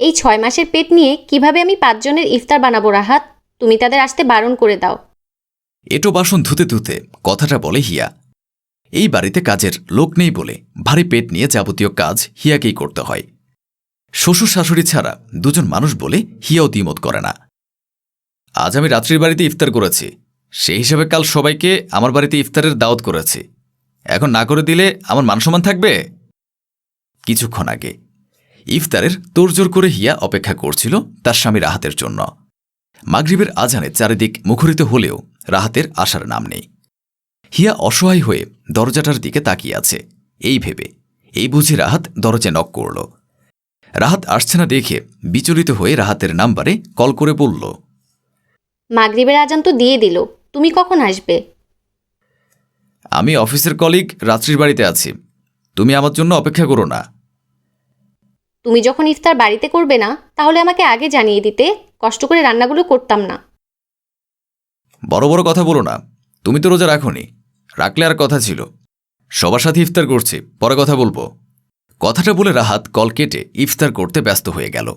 এই ছয় মাসের পেট নিয়ে কীভাবে আমি পাঁচজনের ইফতার বানাবো, রাহাত? তুমি তাদের আসতে বারণ করে দাও। এটো বাসন ধুতে ধুতে কথাটা বলে হিয়া। এই বাড়িতে কাজের লোক নেই বলে ভারী পেট নিয়ে যাবতীয় কাজ হিয়াকেই করতে হয়। শ্বশুর শাশুড়ি ছাড়া দুজন মানুষ বলে হিয়াও দ্বিমত করে না। আজ আমি রাত্রির বাড়িতে ইফতার করেছি। সেই হিসাবে কাল সবাইকে আমার বাড়িতে ইফতারের দাওয়াত করেছি। এখন না করে দিলে আমার মানসম্মান থাকবে? কিছুক্ষণ আগে ইফতারের তোড়জোড় করে হিয়া অপেক্ষা করছিল তার স্বামী রাহাতের জন্য। মাগরিবের আজানে চারিদিক মুখরিত হলেও রাহাতের আসার নাম নেই। হিয়া অসহায় হয়ে দরজাটার দিকে তাকিয়ে আছে। এই ভেবে এই বুঝি রাহাত দরজা নক করল। রাহাত আসছে না দেখে বিচলিত হয়ে রাহাতের নাম্বারে কল করে বলল মাগরিবের আজান তো দিয়ে দিল তুমি কখন আসবে? আমি অফিসের কলিগ রাত্রির বাড়িতে আছি। তুমি আমার জন্য অপেক্ষা করো না। তুমি যখন ইফতার বাড়িতে করবে না, তাহলে আমাকে আগে জানিয়ে দিতে কষ্ট করে রান্নাগুলো করতাম না। বড় বড় কথা বলো না। তুমি তো রোজা রাখোনি। রাখলে আর কথা ছিল। সবার সাথে ইফতার করছি, পরে কথা বলব। কথাটা বলে রাহাত কল কেটে ইফতার করতে ব্যস্ত হয়ে গেল।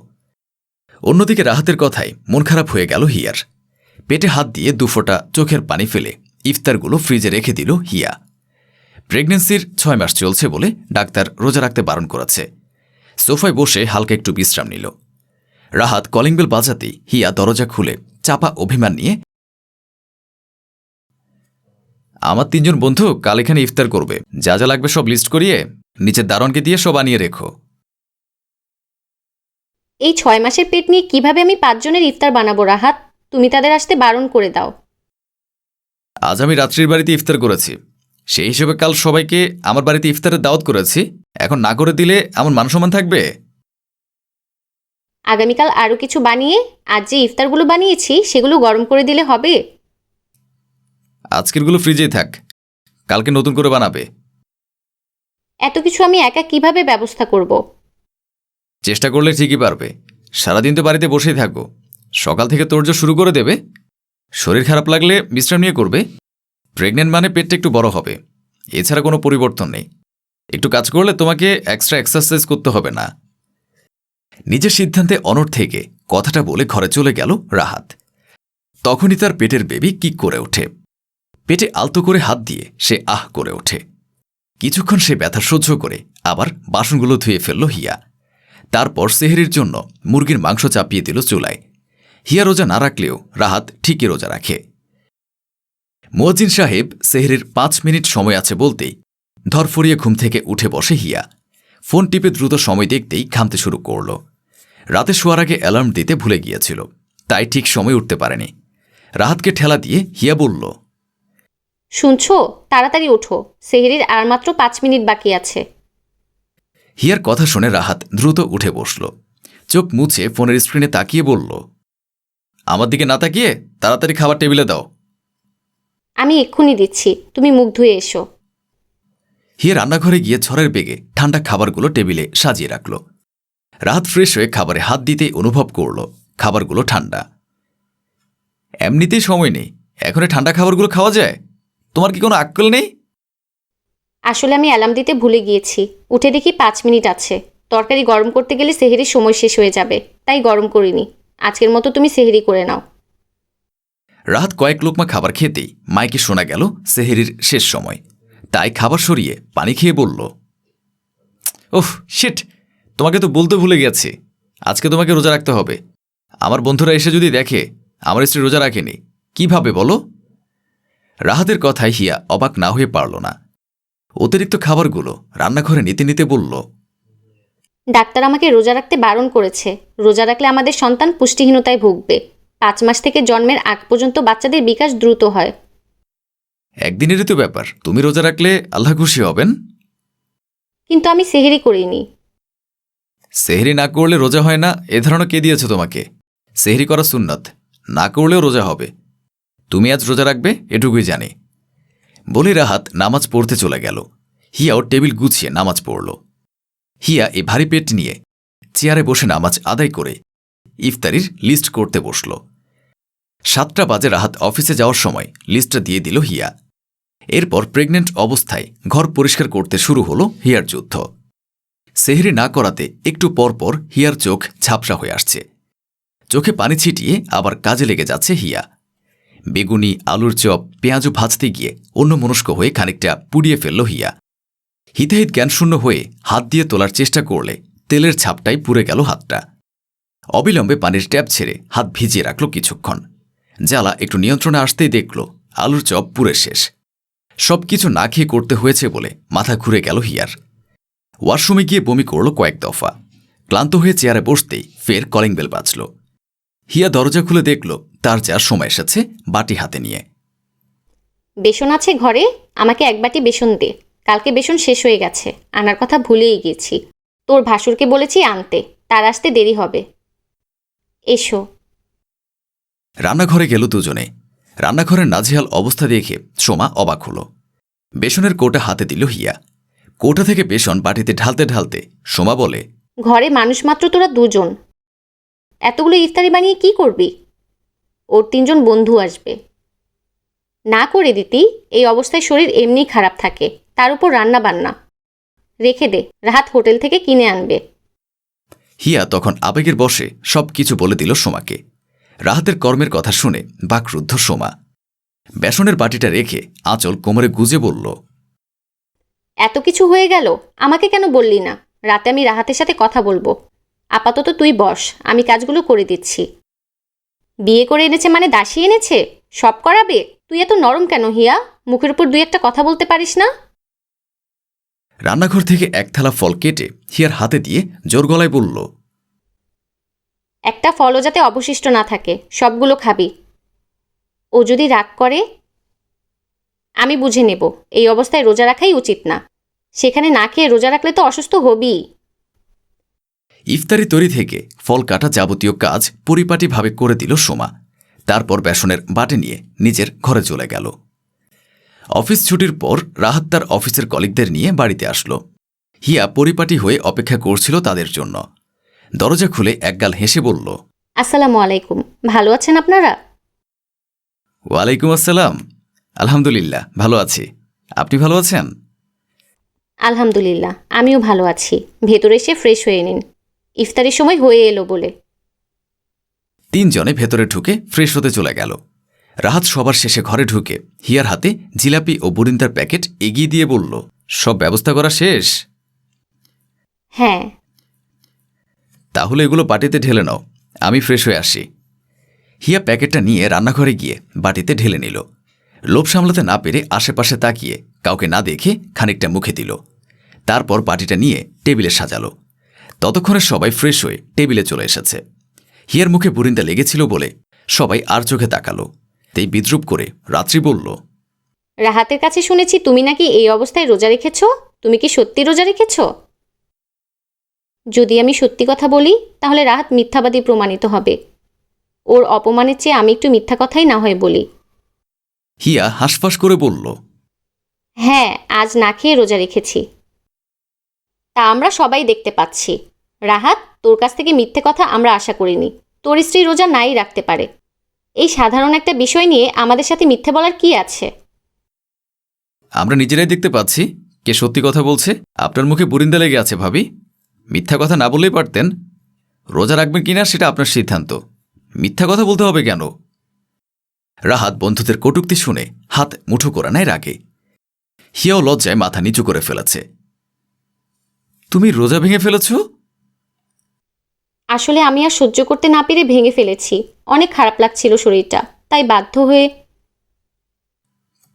অন্যদিকে রাহাতের কথায় মন খারাপ হয়ে গেল হিয়ার। পেটে হাত দিয়ে দুফোঁটা চোখের পানি ফেলে ইফতারগুলো ফ্রিজে রেখে দিল হিয়া। প্রেগনেন্সির ছয় মাস চলছে বলে ডাক্তার রোজা রাখতে বারণ করেছে। সোফায় বসে হালকা একটু বিশ্রাম নিল। রাহাত কলিং বেল বাজাতেই হিয়া দরজা খুলে চাপা অভিমান নিয়ে আমার তিনজন বন্ধু কাল এখানে ইফতার করবে। যা যা লাগবে সব লিস্ট করিয়ে নিচের দারণকে দিয়ে সব আনিয়ে রেখো। এই ছয় মাসের পেট নিয়ে কীভাবে আমি পাঁচজনের ইফতার বানাবো রাহাত? তুমি তাদের আসতে বারণ করে দাও। আজ আমি রাত্রির বাড়িতে ইফতার করেছি। সেই হিসেবে কাল সবাইকে আমার বাড়িতে ইফতারের দাওয়াত করেছি। এখন না করে দিলে আমার মানসম্মান থাকবে? আগামীকাল আরও কিছু বানিয়ে আজ যে ইফতারগুলো বানিয়েছি সেগুলো গরম করে দিলে হবে। আজকেরগুলো ফ্রিজেই থাক। কালকে নতুন করে বানাবে। এত কিছু আমি একা কীভাবে ব্যবস্থা করব। চেষ্টা করলে ঠিকই পারবে। সারাদিন তো বাড়িতে বসেই থাকব। সকাল থেকে তোর তোরজো শুরু করে দেবে। শরীর খারাপ লাগলে বিশ্রাম নিয়ে করবে। প্রেগনেন্ট মানে পেটটা একটু বড় হবে। এছাড়া কোনো পরিবর্তন নেই। একটু কাজ করলে তোমাকে এক্সট্রা এক্সারসাইজ করতে হবে না। নিজের সিদ্ধান্তে অনড় থেকে কথাটা বলে ঘরে চলে গেল রাহাত। তখনই তার পেটের বেবি কিক করে ওঠে। পেটে আলতো করে হাত দিয়ে সে আহ করে ওঠে। কিছুক্ষণ সে ব্যথা সহ্য করে আবার বাসনগুলো ধুয়ে ফেলল হিয়া। তারপর সেহেরির জন্য মুরগির মাংস চাপিয়ে দিল চুলায়। হিয়া রোজা না রাখলেও রাহাত ঠিকই রোজা রাখে। মুয়াজ্জিন সাহেব সেহরির পাঁচ মিনিট সময় আছে বলতেই ধরফরিয়ে ঘুম থেকে উঠে বসে হিয়া। ফোন টিপে দ্রুত সময় দেখতেই ঘামতে শুরু করল। রাতে শোয়ার আগে অ্যালার্ম দিতে ভুলে গিয়েছিল তাই ঠিক সময় উঠতে পারেনি। রাহাতকে ঠেলা দিয়ে হিয়া বলল শুনছো? তাড়াতাড়ি ওঠো। সেহেরির আর মাত্র পাঁচ মিনিট বাকি আছে। হিয়ার কথা শুনে রাহাত দ্রুত উঠে বসল। চোখ মুছে ফোনের স্ক্রিনে তাকিয়ে বলল আমার দিকে না তাকিয়ে তাড়াতাড়ি খাবার টেবিলে দাও। আমি এক্ষুনি দিচ্ছি। তুমি মুখ ধুয়ে এসো। হিয়া রান্নাঘরে গিয়ে ঝড়ের বেগে ঠান্ডা খাবারগুলো টেবিলে সাজিয়ে রাখল। রাত ফ্রেশ হয়ে খাবারে হাত দিতেই অনুভব করল খাবারগুলো ঠান্ডা। এমনিতেই সময় নেই এখন ঠান্ডা খাবারগুলো খাওয়া যায়? তোমার কি কোনো আক্কল নেই? আসলে আমি অ্যালার্ম দিতে ভুলে গিয়েছি। উঠে দেখি পাঁচ মিনিট আছে। তরকারি গরম করতে গেলে সেহেরির সময় শেষ হয়ে যাবে তাই গরম করিনি। আজকের মতো তুমি সেহেরি করে নাও। রাত কয়েক লোকমা খাবার খেতেই মাইকে শোনা গেল সেহেরির শেষ সময়। তাই খাবার সরিয়ে পানি খেয়ে বলল ওহ শিট তোমাকে তো বলতে ভুলে গেছি। আজকে তোমাকে রোজা রাখতে হবে। আমার বন্ধুরা এসে যদি দেখে, আমার স্ত্রী রোজা রাখেনি কীভাবে বলো? রাহাতের কথায় হিয়া অবাক না হয়ে পারল না। অতিরিক্ত খাবারগুলো রান্নাঘরে নিতে নিতে বলল, ডাক্তার আমাকে রোজা রাখতে বারণ করেছে। রোজা রাখলে আমাদের সন্তান পুষ্টিহীনতায় ভুগবে। পাঁচ মাস থেকে জন্মের আগ পর্যন্ত বাচ্চাদের বিকাশ দ্রুত হয়। একদিনেরই তো ব্যাপার। তুমি রোজা রাখলে আল্লাহ খুশি হবেন। কিন্তু আমি সেহেরি করিনি। সেহরি না করলে রোজা হয় না এ ধারণা কে দিয়েছে তোমাকে? সেহরি করা সুন্নত না করলেও রোজা হবে। তুমি আজ রোজা রাখবে এটুকুই জানি। বলে রাহাত নামাজ পড়তে চলে গেল। হিয়াও টেবিল গুছিয়ে নামাজ পড়ল। হিয়া এ ভারী পেট নিয়ে চেয়ারে বসে নামাজ আদায় করে ইফতারির লিস্ট করতে বসল। সাতটা বাজে রাহাত অফিসে যাওয়ার সময় লিস্টটা দিয়ে দিল হিয়া। এরপর প্রেগনেন্ট অবস্থায় ঘর পরিষ্কার করতে শুরু হলো হিয়ার যুদ্ধ। সেহরি না করাতে একটু পরপর হিয়ার চোখ ঝাপসা হয়ে আসছে। চোখে পানি ছিটিয়ে আবার কাজে লেগে যাচ্ছে হিয়া। বেগুনি, আলুর চপ, পেঁয়াজও ভাজতে গিয়ে অন্য মনস্ক হয়ে খানিকটা পুড়িয়ে ফেলল হিয়া। হিতাহিত জ্ঞানশূন্য হয়ে হাত দিয়ে তোলার চেষ্টা করলে তেলের ছাপটাই পুড়ে গেল হাতটা। অবিলম্বে পানির ট্যাপ ছেড়ে হাত ভিজিয়ে রাখল কিছুক্ষণ। জ্বালা একটু নিয়ন্ত্রণে আসতেই দেখল আলুর চপ পুরে শেষ। সব কিছু না খেয়ে করতে হয়েছে বলে মাথা ঘুরে গেল হিয়ার। ওয়াশরুমে গিয়ে বমি করল কয়েক দফা। ক্লান্ত হয়ে চেয়ারে বসতেই ফের কলিং বেল বাজল। হিয়া দরজা খুলে দেখল তার যা সময় এসেছে বাটি হাতে নিয়ে। বেসন আছে ঘরে? আমাকে এক বাটি বেসন দে। কালকে বেসন শেষ হয়ে গেছে। আনার কথা ভুলেই গেছি। তোর ভাসুরকে বলেছি আনতে। তার আসতে দেরি হবে। এসো। রান্নাঘরে গেল দুজনে। রান্নাঘরের নাজেহাল অবস্থা দেখে সোমা অবাক হল। বেসনের কোটা হাতে দিল হিয়া। কোটা থেকে বেসন বাটিতে ঢালতে ঢালতে সোমা বলে ঘরে মানুষ মাত্র তোরা দুজন। এতগুলো ইফতারি বানিয়ে কি করবি? ওর তিনজন বন্ধু আসবে। না করে দিতি এই অবস্থায় শরীর এমনিই খারাপ থাকে। তার উপর রান্না বান্না রেখে দে রাহাত হোটেল থেকে কিনে আনবে। হিয়া তখন আবেগের বসে সব কিছু বলে দিল সোমাকে। রাহাতের কর্মের কথা শুনে বাকরুদ্ধ সোমা। বেসনের বাটিটা রেখে আঁচল কোমরে গুজে বলল এত কিছু হয়ে গেল আমাকে কেন বললি না? রাতে আমি রাহাতের সাথে কথা বলব। আপাতত তুই বস আমি কাজগুলো করে দিচ্ছি। বিয়ে করে এনেছে মানে দাসী এনেছে? সব করাবে? তুই এত নরম কেন হিয়া? মুখের উপর দুই একটা কথা বলতে পারিস না? রান্নাঘর থেকে এক থালা ফল কেটে হিয়ার হাতে দিয়ে জোর গলায় বলল একটা ফলও যাতে অবশিষ্ট না থাকে, সবগুলো খাবি। ও যদি রাগ করে, আমি বুঝে নেব, এই অবস্থায় রোজা রাখাই উচিত না। সেখানে না খেয়ে রোজা রাখলে তো অসুস্থ হবিই ইফতারি তৈরি থেকে ফল কাটা যাবতীয় কাজ পরিপাটিভাবে করে দিল সোমা। তারপর বেসনের বাটে নিয়ে নিজের ঘরে চলে গেল। অফিস ছুটির পর রাহাত তার অফিসের কলিগদের নিয়ে বাড়িতে আসলো। হিয়া পরিপাটি হয়ে অপেক্ষা করছিল তাদের জন্য। দরজা খুলে একগাল হেসে বলল আসসালামু আলাইকুম। ভালো আছেন আপনারা? ওয়ালাইকুম আসসালাম। আলহামদুলিল্লাহ ভালো আছি। আপনি ভালো আছেন? আলহামদুলিল্লাহ আমিও ভালো আছি। ভেতরে এসে ফ্রেশ হয়ে নিন। ইফতারের সময় হয়ে এলো বলে। তিনজনে ভেতরে ঢুকে ফ্রেশ হতে চলে গেল। রাহাত সবার শেষে ঘরে ঢুকে হিয়ার হাতে জিলাপি ও বুরিন্দার প্যাকেট এগিয়ে দিয়ে বলল সব ব্যবস্থা করা শেষ? হ্যাঁ তাহলে এগুলো বাটিতে ঢেলে নাও। আমি ফ্রেশ হয়ে আসি। হিয়া প্যাকেটটা নিয়ে রান্নাঘরে গিয়ে বাটিতে ঢেলে নিল। লোভ সামলাতে না পেরে আশেপাশে তাকিয়ে কাউকে না দেখে খানিকটা মুখে দিল। তারপর বাটিটা নিয়ে টেবিলে সাজালো। ততক্ষণে সবাই ফ্রেশ হয়ে টেবিলে চলে এসেছে। হিয়ার মুখে বুরিন্দা লেগেছিল বলে সবাই আর চোখে তাকালো। তেই বিদ্রুপ করে রাত্রি বলল, রাহাতের কাছে শুনেছি তুমি নাকি এই অবস্থায় রোজা রেখেছ? তুমি কি সত্যি রোজা রেখেছ? যদি আমি সত্যি কথা বলি তাহলে রাহাত মিথ্যাবাদী প্রমাণিত হবে। ওর অপমানের চেয়ে আমি একটু মিথ্যা কথাই না হয় বলি। হিয়া হাঁসফাঁস করে বলল হ্যাঁ আজ না খেয়ে রোজা রেখেছি। তা আমরা সবাই দেখতে পাচ্ছি। রাহাত তোর কাছ থেকে মিথ্যে কথা আমরা আশা করিনি। তোর স্ত্রী রোজা নাই রাখতে পারে। এই সাধারণ একটা বিষয় নিয়ে আমাদের সাথে মিথ্যে বলার কি আছে? আমরা নিজেরাই দেখতে পাচ্ছি। কে সত্যি কথা বলছে? আপনার মুখে বুরিন্দা লেগে আছে ভাবি। মিথ্যা কথা না বললেই পারতেন রোজা রাখবেন কিনা সেটা আপনার সিদ্ধান্ত। মিথ্যা কথা বলতে হবে কেন? রাহাত বন্ধুদের কটুক্তি শুনে হাত মুঠো করে নেয় রাগে। হিয়াও লজ্জায় মাথা নিচু করে ফেলেছে। তুমি রোজা ভেঙে ফেলেছ? আসলে আমি আর সহ্য করতে না পেরে ভেঙে ফেলেছি। অনেক খারাপ লাগছিল শরীরটা তাই বাধ্য হয়ে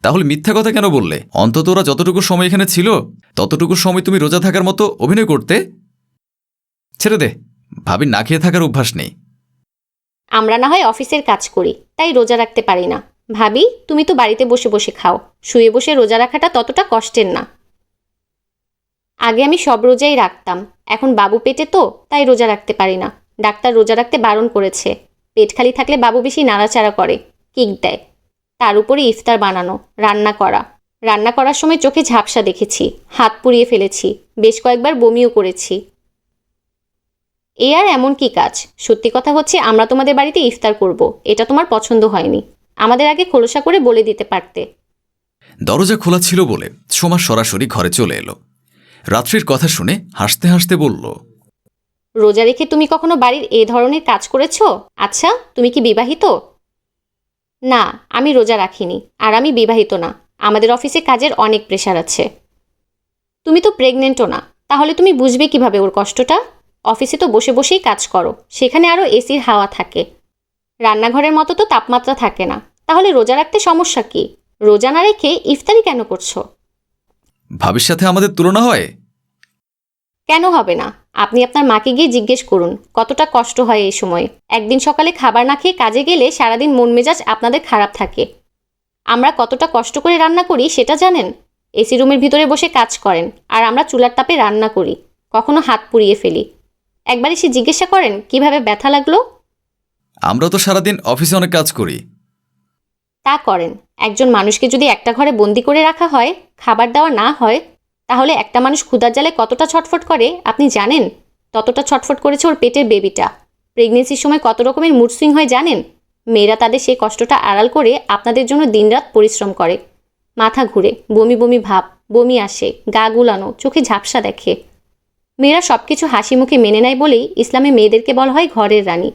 তাহলে মিথ্যা কথা কেন বললে? অন্তত ওরা যতটুকু সময় এখানে ছিল ততটুকু সময় তুমি রোজা থাকার মতো অভিনয় করতে ছেড়ে দে। ভাবি না খেয়ে থাকার অভ্যাস নেই। আমরা না হয় অফিসের কাজ করি, তাই রোজা রাখতে পারি না। ভাবি, তুমি তো বাড়িতে বসে বসে খাও। শুয়ে বসে রোজা রাখাটা ততটা কষ্টের না। আগে আমি সব রোজাই রাখতাম। এখন বাবু পেটে তো, তাই রোজা রাখতে পারি না। ডাক্তার রোজা রাখতে বারণ করেছে। পেট খালি থাকলে বাবু বেশি নাড়াচাড়া করে, কিক দেয়। তার উপরে ইফতার বানানো, রান্না করা। রান্না করার সময় চোখে ঝাপসা দেখেছি, হাত পুড়িয়ে ফেলেছি, বেশ কয়েকবার বমিও করেছি। এ আর এমন কি কাজ? সত্যি কথা হচ্ছে আমরা তোমাদের বাড়িতে ইফতার করব। এটা তোমার পছন্দ হয়নি। আমাদের আগে খোলসা করে বলে দিতে পারতে। দরজা খোলা ছিল বলে সোমা সরাসরি ঘরে চলে এলো। রাত্রির কথা শুনে হাসতে হাসতে বলল রোজা রেখে তুমি কখনো বাড়ির এ ধরনের কাজ করেছ? আচ্ছা তুমি কি বিবাহিত? না আমি রোজা রাখিনি আর আমি বিবাহিত না। আমাদের অফিসে কাজের অনেক প্রেশার আছে। তুমি তো প্রেগনেন্টও না। তাহলে তুমি বুঝবে কীভাবে ওর কষ্টটা? অফিসে তো বসে বসেই কাজ করো সেখানে আরও এসির হাওয়া থাকে। রান্নাঘরের মতো তো তাপমাত্রা থাকে না তাহলে রোজা রাখতে সমস্যা কি? রোজা না রেখে ইফতারি কেন করছ? ভাবির সাথে আমাদের তুলনা হয়। কেন হবে না? আপনি আপনার মাকে গিয়ে জিজ্ঞেস করুন কতটা কষ্ট হয় এই সময়ে। একদিন সকালে খাবার না খেয়ে কাজে গেলে সারাদিন মন মেজাজ আপনাদের খারাপ থাকে। আমরা কতটা কষ্ট করে রান্না করি সেটা জানেন? এসি রুমের ভিতরে বসে কাজ করেন আর আমরা চুলার তাপে রান্না করি কখনো হাত পুড়িয়ে ফেলি। একবার এসে জিজ্ঞাসা করেন কীভাবে ব্যথা লাগল? আমরা তো সারাদিন অফিসে অনেক কাজ করি। তা করেন একজন মানুষকে যদি একটা ঘরে বন্দি করে রাখা হয় খাবার দেওয়া না হয় তাহলে একটা মানুষ ক্ষুধার জালে কতটা ছটফট করে আপনি জানেন? ততটা ছটফট করেছে ওর পেটের বেবিটা। প্রেগনেন্সির সময় কত রকমের মুড সুইং হয় জানেন? মেয়েরা তাদের সেই কষ্টটা আড়াল করে আপনাদের জন্য দিনরাত পরিশ্রম করে। মাথা ঘুরে বমি বমি ভাব বমি আসে গা গুলানো চোখে ঝাপসা দেখে। মেয়েরা সব কিছু হাসি মুখে মেনে নেয় বলেই ইসলামে মেয়েদেরকে বলা হয় ঘরের রানী।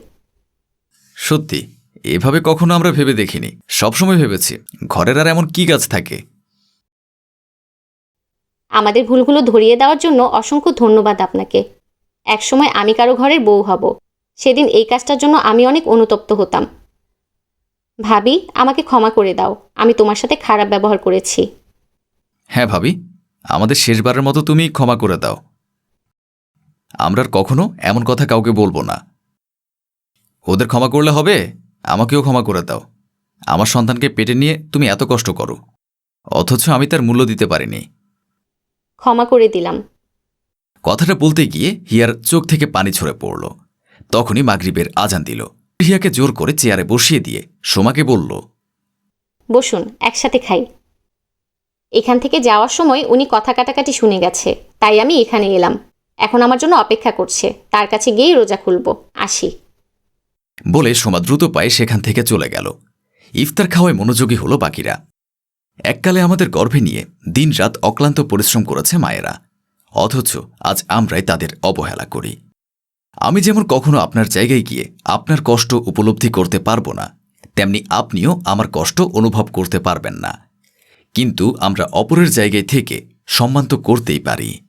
সত্যি এভাবে কখনো আমরা ভেবে দেখিনি। সবসময় ভেবেছি ঘরের আর এমন কি কাজ থাকে? আমাদের ভুলগুলো ধরিয়ে দেওয়ার জন্য অসংখ্য ধন্যবাদ আপনাকে। একসময় আমি কারও ঘরের বউ হব। সেদিন এই কাজটার জন্য আমি অনেক অনুতপ্ত হতাম। ভাবি আমাকে ক্ষমা করে দাও। আমি তোমার সাথে খারাপ ব্যবহার করেছি। হ্যাঁ ভাবি আমাদের শেষবারের মতো তুমি ক্ষমা করে দাও। আমরা আর কখনো এমন কথা কাউকে বলব না। ওদের ক্ষমা করলে হবে আমাকেও ক্ষমা করে দাও। আমার সন্তানকে পেটে নিয়ে তুমি এত কষ্ট করো। অথচ আমি তার মূল্য দিতে পারিনি। ক্ষমা করে দিলাম। কথাটা বলতে গিয়ে হিয়ার চোখ থেকে পানি ঝরে পড়ল। তখনই মাগরিবের আজান দিল। হিয়াকে জোর করে চেয়ারে বসিয়ে দিয়ে সোমাকে বলল বসুন একসাথে খাই। এখান থেকে যাওয়ার সময় উনি কথা কাটাকাটি শুনে গেছে তাই আমি এখানে এলাম। এখন আমার জন্য অপেক্ষা করছে। তার কাছে গিয়েই রোজা খুলব। আসি। বলে সোমা দ্রুত পায়ে সেখান থেকে চলে গেল। ইফতার খাওয়ায় মনোযোগী হলো বাকিরা। এককালে আমাদের গর্ভে নিয়ে দিনরাত অক্লান্ত পরিশ্রম করেছে মায়েরা। অথচ আজ আমরাই তাদের অবহেলা করি। আমি যেমন কখনো আপনার জায়গায় গিয়ে আপনার কষ্ট উপলব্ধি করতে পারব না, তেমনি আপনিও আমার কষ্ট অনুভব করতে পারবেন না। কিন্তু আমরা অপরের জায়গায় থেকে সম্মান তো করতেই পারি।